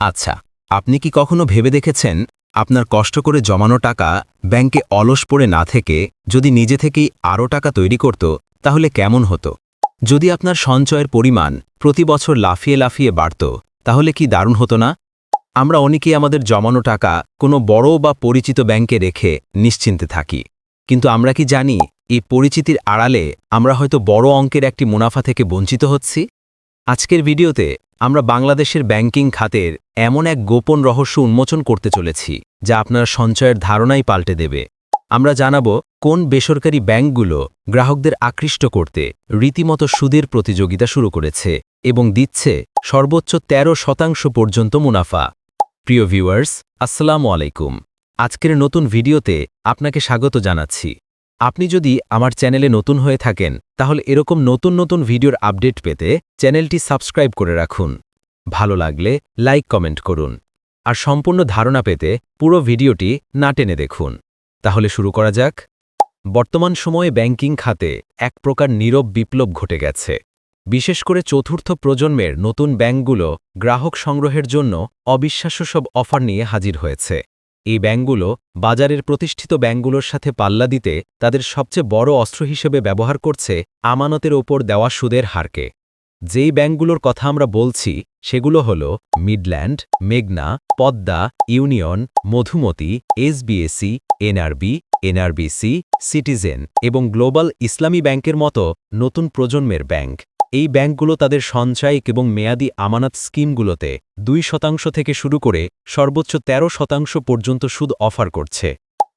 আচ্ছা আপনি কি কখনো ভেবে দেখেছেন, আপনার কষ্ট করে জমানো টাকা ব্যাংকে অলস পড়ে না থেকে যদি নিজে থেকেই আরও টাকা তৈরি করত, তাহলে কেমন হতো? যদি আপনার সঞ্চয়ের পরিমাণ প্রতি বছর লাফিয়ে লাফিয়ে বাড়ত, তাহলে কি দারুণ হতো না? আমরা অনেকেই আমাদের জমানো টাকা কোনো বড় বা পরিচিত ব্যাংকে রেখে নিশ্চিন্তে থাকি। কিন্তু আমরা কি জানি, এই পরিচিতির আড়ালে আমরা হয়তো বড় অঙ্কের একটি মুনাফা থেকে বঞ্চিত হচ্ছি? আজকের ভিডিওতে আমরা বাংলাদেশের ব্যাংকিং খাতের এমন এক গোপন রহস্য উন্মোচন করতে চলেছি, যা আপনার সঞ্চয়ের ধারণাই পাল্টে দেবে। আমরা জানাব, কোন বেসরকারি ব্যাংকগুলো গ্রাহকদের আকৃষ্ট করতে রীতিমতো সুদের প্রতিযোগিতা শুরু করেছে এবং দিচ্ছে সর্বোচ্চ ১৩ শতাংশ পর্যন্ত মুনাফা। প্রিয় ভিউয়ার্স, আসসালামু আলাইকুম। আজকের নতুন ভিডিওতে আপনাকে স্বাগত জানাচ্ছি। আপনি যদি আমার চ্যানেলে নতুন হয়ে থাকেন, তাহলে এরকম নতুন নতুন ভিডিওর আপডেট পেতে চ্যানেলটি সাবস্ক্রাইব করে রাখুন। ভালো লাগলে লাইক কমেন্ট করুন। আর সম্পূর্ণ ধারণা পেতে পুরো ভিডিওটি না টেনে দেখুন। তাহলে শুরু করা যাক। বর্তমান সময়ে ব্যাংকিং খাতে এক প্রকার নীরব বিপ্লব ঘটে গেছে। বিশেষ করে চতুর্থ প্রজন্মের নতুন ব্যাংকগুলো গ্রাহক সংগ্রহের জন্য অবিশ্বাস্য সব অফার নিয়ে হাজির হয়েছে। এই ব্যাংকগুলো বাজারের প্রতিষ্ঠিত ব্যাংকগুলোর সাথে পাল্লা দিতে তাদের সবচেয়ে বড় অস্ত্র হিসেবে ব্যবহার করছে আমানতের ওপর দেওয়া সুদের হারকে। যেই ব্যাংকগুলোর কথা আমরা বলছি, সেগুলো হল মিডল্যান্ড, মেঘনা, Padma, Union, Madhumati, SBAC, NRB, NRBC, Citizen এবং গ্লোবাল ইসলামী ব্যাংকের মতো নতুন প্রজন্মের ব্যাংক। এই ব্যাংকগুলো তাদের সঞ্চয়িক এবং মেয়াদি আমানত স্কিমগুলোতে দুই শতাংশ থেকে শুরু করে সর্বোচ্চ ১৩ শতাংশ পর্যন্ত সুদ অফার করছে।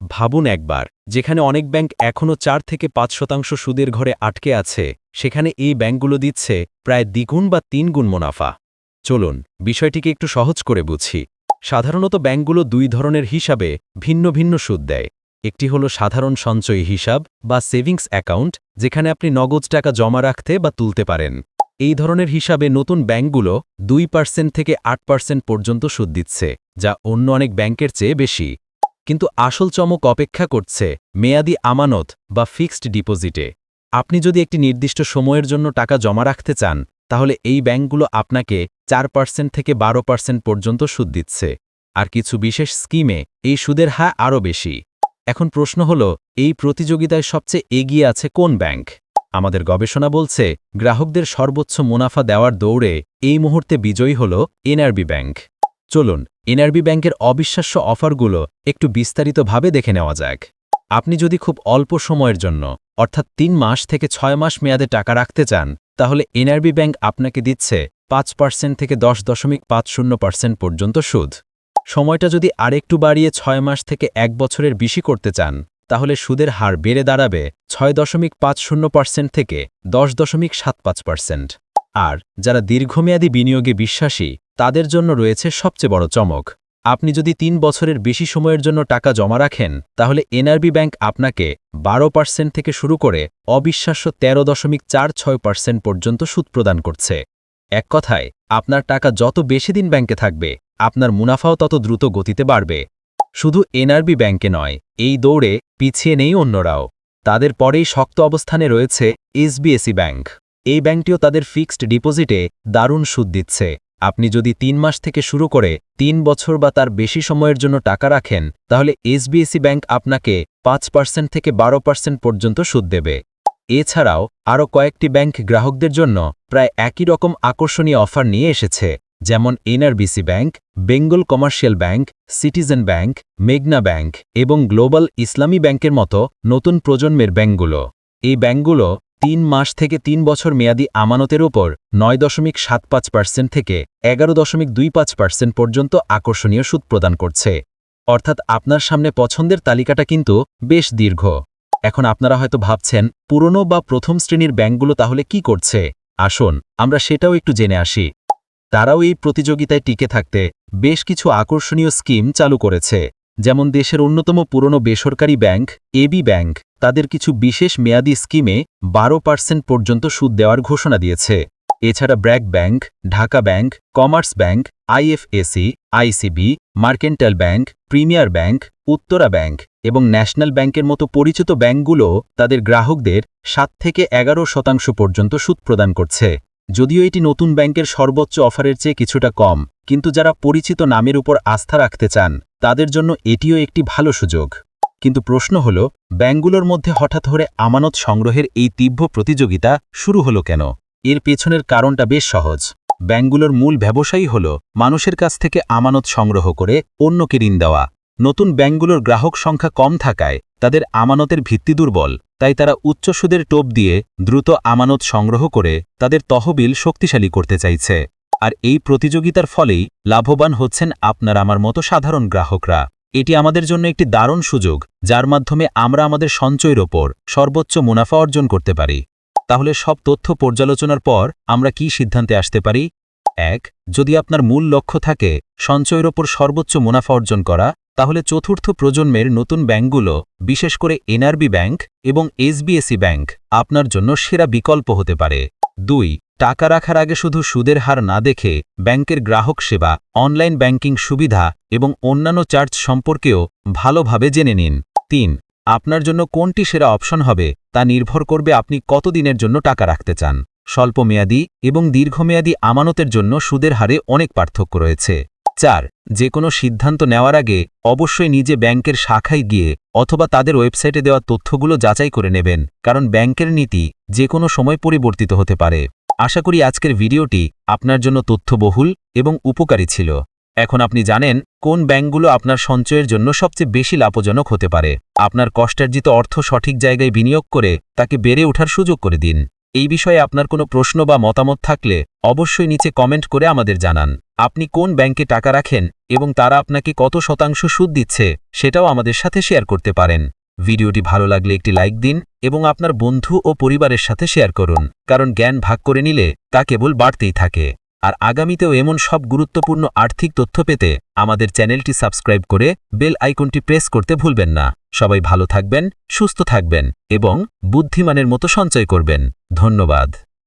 ভাবুন একবার, যেখানে অনেক ব্যাংক এখনও চার থেকে পাঁচ শতাংশ সুদের ঘরে আটকে আছে, সেখানে এই ব্যাংকগুলো দিচ্ছে প্রায় দ্বিগুণ বা তিনগুণ মুনাফা। চলুন, বিষয়টিকে একটু সহজ করে বুঝি। সাধারণত ব্যাংকগুলো দুই ধরনের হিসাবে ভিন্ন ভিন্ন সুদ দেয়। একটি হল সাধারণ সঞ্চয়ী হিসাব বা সেভিংস অ্যাকাউন্ট, যেখানে আপনি নগদ টাকা জমা রাখতে বা তুলতে পারেন। এই ধরনের হিসাবে নতুন ব্যাংকগুলো দুই পার্সেন্ট থেকে আট পার্সেন্ট পর্যন্ত সুদ দিচ্ছে, যা অন্য অনেক ব্যাংকের চেয়ে বেশি। কিন্তু আসল চমক অপেক্ষা করছে মেয়াদি আমানত বা ফিক্সড ডিপোজিটে। আপনি যদি একটি নির্দিষ্ট সময়ের জন্য টাকা জমা রাখতে চান, তাহলে এই ব্যাংকগুলো আপনাকে চার পার্সেন্ট থেকে বারো পার্সেন্ট পর্যন্ত সুদ দিচ্ছে। আর কিছু বিশেষ স্কিমে এই সুদের হার আরও বেশি। এখন প্রশ্ন হল, এই প্রতিযোগিতায় সবচেয়ে এগিয়ে আছে কোন ব্যাংক? আমাদের গবেষণা বলছে, গ্রাহকদের সর্বোচ্চ মুনাফা দেওয়ার দৌড়ে এই মুহূর্তে বিজয়ী হল এনআরবি ব্যাংক। চলুন, এনআরবি ব্যাংকের অবিশ্বাস্য অফারগুলো একটু বিস্তারিতভাবে দেখে নেওয়া যাক। আপনি যদি খুব অল্প সময়ের জন্য, অর্থাৎ তিন মাস থেকে ছয় মাস মেয়াদে টাকা রাখতে চান, তাহলে এনআরবি ব্যাংক আপনাকে দিচ্ছে পাঁচ পার্সেন্ট থেকে দশ দশমিক পাঁচ শূন্য পার্সেন্ট পর্যন্ত সুদ। সময়টা যদি আরেকটু বাড়িয়ে ছয় মাস থেকে এক বছরের বেশি করতে চান, তাহলে সুদের হার বেড়ে দাঁড়াবে ছয় দশমিক পাঁচ শূন্য পার্সেন্ট থেকে দশ দশমিক সাত পাঁচ পার্সেন্ট। আর যারা দীর্ঘমেয়াদী বিনিয়োগে বিশ্বাসী, তাদের জন্য রয়েছে সবচেয়ে বড় চমক। আপনি যদি তিন বছরের বেশি সময়ের জন্য টাকা জমা রাখেন, তাহলে এনআরবি ব্যাংক আপনাকে বারো পার্সেন্ট থেকে শুরু করে অবিশ্বাস্য তেরো দশমিক চার ছয় পার্সেন্ট পর্যন্ত সুদ প্রদান করছে। এক কথায়, আপনার টাকা যত বেশি দিন ব্যাংকে থাকবে আপনার মুনাফাও তত দ্রুত গতিতে বাড়বে। শুধু এনআরবি ব্যাংকে নয়, এই দৌড়ে পিছিয়ে নেই অন্যরাও। তাদের পরেই শক্ত অবস্থানে রয়েছে এসবিএসি ব্যাংক। এই ব্যাংকটিও তাদের ফিক্সড ডিপোজিটে দারুণ সুদ দিচ্ছে। আপনি যদি তিন মাস থেকে শুরু করে তিন বছর বা তার বেশি সময়ের জন্য টাকা রাখেন, তাহলে এসবিএসি ব্যাংক আপনাকে পাঁচ পার্সেন্ট থেকে বারো পার্সেন্ট পর্যন্ত সুদ দেবে। এছাড়াও আরও কয়েকটি ব্যাংক গ্রাহকদের জন্য প্রায় একই রকম আকর্ষণীয় অফার নিয়ে এসেছে। যেমন NRBC bank, Bengal commercial bank, Citizen bank, মেঘনা ব্যাংক এবং গ্লোবাল ইসলামী ব্যাংকের মতো নতুন প্রজন্মের ব্যাংকগুলো। এই ব্যাংকগুলো তিন মাস থেকে তিন বছর মেয়াদি আমানতের ওপর নয় দশমিক সাত পাঁচ পার্সেন্ট থেকে এগারো দশমিক দুই পাঁচ পার্সেন্ট পর্যন্ত আকর্ষণীয় সুদ প্রদান করছে। অর্থাৎ আপনার সামনে পছন্দের তালিকাটা কিন্তু বেশ দীর্ঘ। এখন আপনারা হয়তো ভাবছেন, পুরনো বা প্রথম শ্রেণির ব্যাংকগুলো তাহলে কি করছে? আসুন, আমরা সেটাও একটু জেনে আসি। তারাও এই প্রতিযোগিতায় টিকে থাকতে বেশ কিছু আকর্ষণীয় স্কিম চালু করেছে, যেমন দেশের অন্যতম পুরনো বেসরকারি ব্যাংক এবি ব্যাংক, তাদের কিছু বিশেষ মেয়াদি স্কিমে বারো পার্সেন্ট পর্যন্ত সুদ দেওয়ার ঘোষণা দিয়েছে। এছাড়া BRAC bank, Dhaka bank, commerce bank IFAC ICB mercantile bank, premier bank, Uttara bank এবং ন্যাশনাল ব্যাংকের মতো পরিচিত ব্যাংকগুলো তাদের গ্রাহকদের সাত থেকে এগারো শতাংশ পর্যন্ত সুদ প্রদান করছে। যদিও এটি নতুন ব্যাংকের সর্বোচ্চ অফারের চেয়ে কিছুটা কম, কিন্তু যারা পরিচিত নামের উপর আস্থা রাখতে চান, তাদের জন্য এটিও একটি ভালো সুযোগ। কিন্তু প্রশ্ন হল ব্যাঙ্কগুলোর মধ্যে হঠাৎ করে আমানত সংগ্রহের এই তীব্র প্রতিযোগিতা শুরু হলো কেন? এর পেছনের কারণটা বেশ সহজ। ব্যাঙ্কগুলোর মূল ব্যবসায়ী হল মানুষের কাছ থেকে আমানত সংগ্রহ করে অন্যকে ঋণ দেওয়া। নতুন ব্যাঙ্কগুলোর গ্রাহক সংখ্যা কম থাকায় তাদের আমানতের ভিত্তি দুর্বল। তাই তারা উচ্চ সুদের টোপ দিয়ে দ্রুত আমানত সংগ্রহ করে তাদের তহবিল শক্তিশালী করতে চাইছে। আর এই প্রতিযোগিতার ফলেই লাভবান হচ্ছেন আপনার আমার মতো সাধারণ গ্রাহকরা। এটি আমাদের জন্য একটি দারুণ সুযোগ, যার মাধ্যমে আমরা আমাদের সঞ্চয়ের ওপর সর্বোচ্চ মুনাফা অর্জন করতে পারি। তাহলে সব তথ্য পর্যালোচনার পর আমরা কি সিদ্ধান্তে আসতে পারি? এক, যদি আপনার মূল লক্ষ্য থাকে সঞ্চয়ের ওপর সর্বোচ্চ মুনাফা অর্জন করা তাহলে চতুর্থ প্রজন্মের নতুন ব্যাংকগুলো, বিশেষ করে এনআরবি ব্যাংক এবং এসবিএসি ব্যাংক, আপনার জন্য সেরা বিকল্প হতে পারে। দুই, টাকা রাখার আগে শুধু সুদের হার না দেখে ব্যাংকের গ্রাহক সেবা, অনলাইন ব্যাংকিং সুবিধা এবং অন্যান্য চার্জ সম্পর্কেও ভালোভাবে জেনে নিন। তিন, আপনার জন্য কোনটি সেরা অপশন হবে তা নির্ভর করবে আপনি কতদিনের জন্য টাকা রাখতে চান। স্বল্পমেয়াদী এবং দীর্ঘমেয়াদী আমানতের জন্য সুদের হারে অনেক পার্থক্য রয়েছে। চার যে কোনো সিদ্ধান্ত নেওয়ার আগে অবশ্যই নিজে ব্যাংকের শাখায় গিয়ে অথবা তাদের ওয়েবসাইটে দেওয়া তথ্যগুলো যাচাই করে নেবেন, কারণ ব্যাংকের নীতি যে কোনো সময় পরিবর্তিত হতে পারে। আশা করি আজকের ভিডিওটি আপনার জন্য তথ্যবহুল এবং উপকারী ছিল। এখন আপনি জানেন কোন ব্যাংকগুলো আপনার সঞ্চয়ের জন্য সবচেয়ে বেশি লাভজনক হতে পারে। আপনার কষ্টার্জিত অর্থ সঠিক জায়গায় বিনিয়োগ করে তাকে বেড়ে ওঠার সুযোগ করে দিন। এই বিষয়ে আপনার কোনো প্রশ্ন বা মতামত থাকলে অবশ্যই নিচে কমেন্ট করে আমাদের জানান। আপনি কোন ব্যাংকে টাকা রাখেন এবং তারা আপনাকে কত শতাংশ সুদ দিচ্ছে সেটাও আমাদের সাথে শেয়ার করতে পারেন। ভিডিওটি ভালো লাগলে একটি লাইক দিন এবং আপনার বন্ধু ও পরিবারের সাথে শেয়ার করুন, কারণ জ্ঞান ভাগ করে নিলে তা কেবল বাড়তেই থাকে। আর আগামীতেও এমন সব গুরুত্বপূর্ণ আর্থিক তথ্য পেতে আমাদের চ্যানেলটি সাবস্ক্রাইব করে বেল আইকনটি প্রেস করতে ভুলবেন না। সবাই ভালো থাকবেন, সুস্থ থাকবেন এবং বুদ্ধিমানের মতো সঞ্চয় করবেন। ধন্যবাদ।